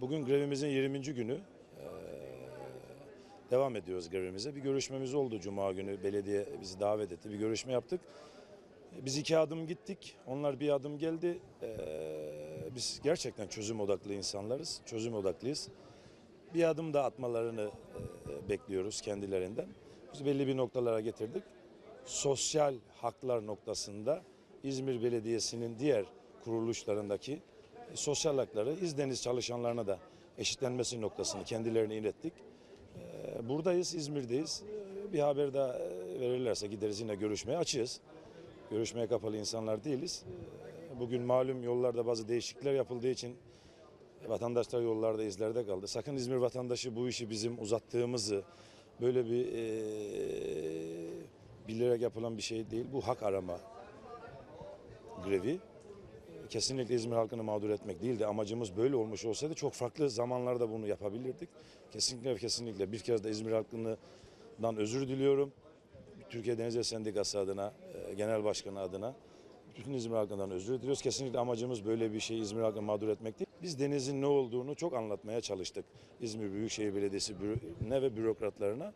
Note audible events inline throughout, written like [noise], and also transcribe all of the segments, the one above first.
Bugün grevimizin 20. günü. Ee, devam ediyoruz grevimize. Bir görüşmemiz oldu Cuma günü. Belediye bizi davet etti. Bir görüşme yaptık. Biz iki adım gittik. Onlar bir adım geldi. Ee, biz gerçekten çözüm odaklı insanlarız. Çözüm odaklıyız. Bir adım da atmalarını e, bekliyoruz kendilerinden. Biz belli bir noktalara getirdik. Sosyal haklar noktasında İzmir Belediyesi'nin diğer kuruluşlarındaki e, sosyal hakları İzdeniz çalışanlarına da eşitlenmesi noktasını kendilerine ilettik. E, Buradayız, İzmir'deyiz. E, Bir haber daha e, verirlerse gideriz yine görüşmeye açığız. Görüşmeye kapalı insanlar değiliz. E, Bugün malum yollarda bazı değişiklikler yapıldığı için vatandaşlar yollarda izlerde kaldı. Sakın İzmir vatandaşı bu işi bizim uzattığımızı böyle bir e, bilerek yapılan bir şey değil. Bu hak arama grevi. Kesinlikle İzmir halkını mağdur etmek değildi. Amacımız böyle olmuş olsaydı çok farklı zamanlarda bunu yapabilirdik. Kesinlikle kesinlikle bir kez de İzmir halkından özür diliyorum. Türkiye Denizciler Sendikası adına, e, Genel Başkanı adına bütün İzmir halkından özür diliyoruz. Kesinlikle amacımız böyle bir şey İzmir halkını mağdur etmek değil. Biz denizin ne olduğunu çok anlatmaya çalıştık. İzmir Büyükşehir Belediyesi ne ve bürokratlarına.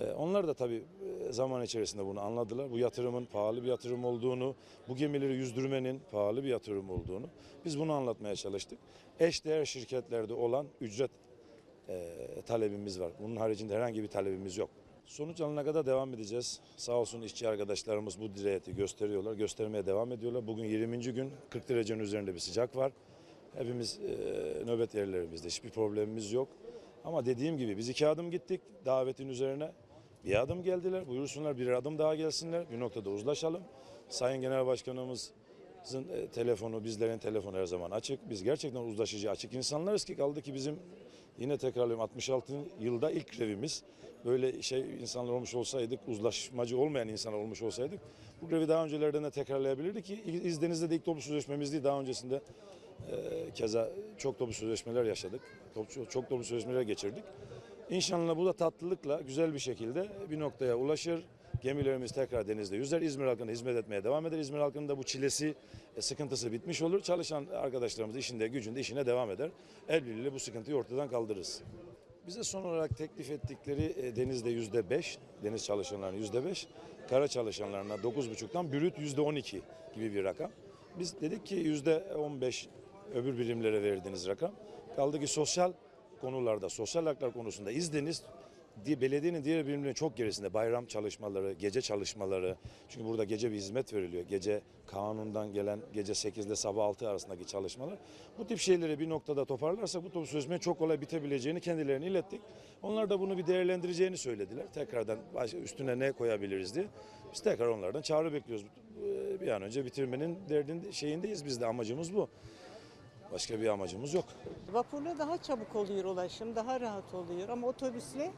E, Onlar da tabii e, zaman içerisinde bunu anladılar. Bu yatırımın pahalı bir yatırım olduğunu, bu gemileri yüzdürmenin pahalı bir yatırım olduğunu biz bunu anlatmaya çalıştık. Eşdeğer şirketlerde olan ücret e, talebimiz var. Bunun haricinde herhangi bir talebimiz yok. Sonuç alana kadar devam edeceğiz. Sağ olsun işçi arkadaşlarımız bu dirayeti gösteriyorlar, göstermeye devam ediyorlar. Bugün 20. gün, 40 derecenin üzerinde bir sıcak var. Hepimiz e, nöbet yerlerimizde, hiçbir problemimiz yok. Ama dediğim gibi biz iki adım gittik davetin üzerine. Bir adım geldiler, buyursunlar bir adım daha gelsinler, bir noktada uzlaşalım. Sayın Genel Başkanımız e, telefonu, bizlerin telefonu her zaman açık. Biz gerçekten uzlaşıcı, açık insanlarız ki kaldı ki bizim yine tekrarlıyorum 66 yılda ilk grevimiz. Böyle şey insanlar olmuş olsaydık, uzlaşmacı olmayan insanlar olmuş olsaydık bu grevi daha öncelerden de tekrarlayabilirdik İzdeniz'de de ilk toplu sözleşmemiz değil daha öncesinde e, keza çok toplu sözleşmeler yaşadık. Çok, çok toplu sözleşmeler geçirdik. İnşallah bu da tatlılıkla güzel bir şekilde bir noktaya ulaşır. Gemilerimiz tekrar denizde yüzer. İzmir halkına hizmet etmeye devam eder. İzmir halkının da bu çilesi, e, sıkıntısı bitmiş olur. Çalışan arkadaşlarımız işinde, gücünde, işine devam eder. El birliğiyle bu sıkıntıyı ortadan kaldırırız. Bize son olarak teklif ettikleri e, denizde yüzde beş, deniz çalışanlarının yüzde beş, kara çalışanlarına dokuz buçuktan bürüt yüzde on iki gibi bir rakam. Biz dedik ki yüzde on beş öbür birimlere verdiğiniz rakam. Kaldı ki sosyal konularda, sosyal haklar konusunda izdeniz belediyenin diğer birimlerinin çok gerisinde bayram çalışmaları, gece çalışmaları. Çünkü burada gece bir hizmet veriliyor. Gece kanundan gelen gece 8 ile sabah 6 arasındaki çalışmalar. Bu tip şeyleri bir noktada toparlarsak bu sözleşmenin çok kolay bitebileceğini kendilerine ilettik. Onlar da bunu bir değerlendireceğini söylediler. Tekrardan üstüne ne koyabiliriz diye. Biz tekrar onlardan çağrı bekliyoruz. Bir an önce bitirmenin derdinde şeyindeyiz biz de amacımız bu. Başka bir amacımız yok. Vapurla daha çabuk oluyor ulaşım, daha rahat oluyor ama otobüsle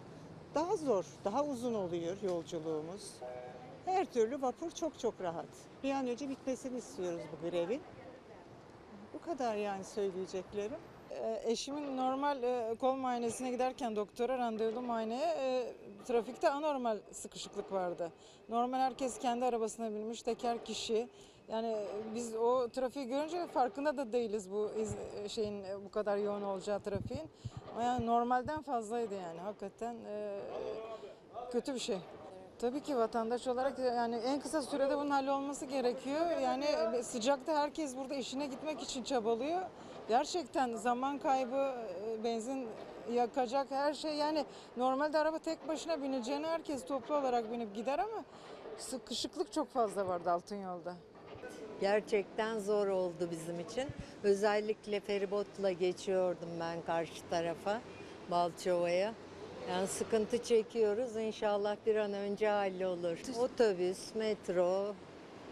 daha zor, daha uzun oluyor yolculuğumuz. Her türlü vapur çok çok rahat. Bir an önce bitmesini istiyoruz bu grevin. Bu kadar yani söyleyeceklerim. Ee, Eşimin normal e, kol muayenesine giderken doktora randevulu muayeneye e, trafikte anormal sıkışıklık vardı. Normal herkes kendi arabasına binmiş teker kişi. Yani biz o trafiği görünce farkında da değiliz bu iz- şeyin e, bu kadar yoğun olacağı trafiğin. Ama yani normalden fazlaydı yani hakikaten e, kötü bir şey. Tabii ki vatandaş olarak yani en kısa sürede bunun hallolması gerekiyor. Yani sıcakta herkes burada işine gitmek için çabalıyor. Gerçekten zaman kaybı, e, benzin yakacak her şey yani normalde araba tek başına bineceğine herkes toplu olarak binip gider ama sıkışıklık çok fazla vardı altın yolda. Gerçekten zor oldu bizim için. Özellikle feribotla geçiyordum ben karşı tarafa, Balçova'ya. Yani sıkıntı çekiyoruz. İnşallah bir an önce hallolur. Otobüs, metro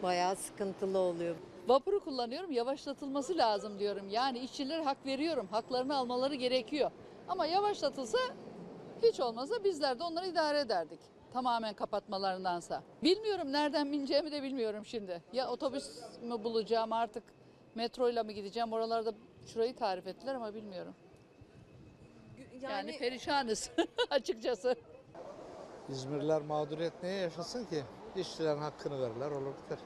bayağı sıkıntılı oluyor. Vapuru kullanıyorum yavaşlatılması lazım diyorum. Yani işçilere hak veriyorum. Haklarını almaları gerekiyor. Ama yavaşlatılsa hiç olmazsa bizler de onları idare ederdik. Tamamen kapatmalarındansa. Bilmiyorum nereden bineceğimi de bilmiyorum şimdi. Ya otobüs mü bulacağım artık metroyla mı gideceğim? Oralarda şurayı tarif ettiler ama bilmiyorum. Yani, perişanız [laughs] açıkçası. İzmirliler mağduriyet neye yaşasın ki? İşçilerin hakkını verirler olur biter.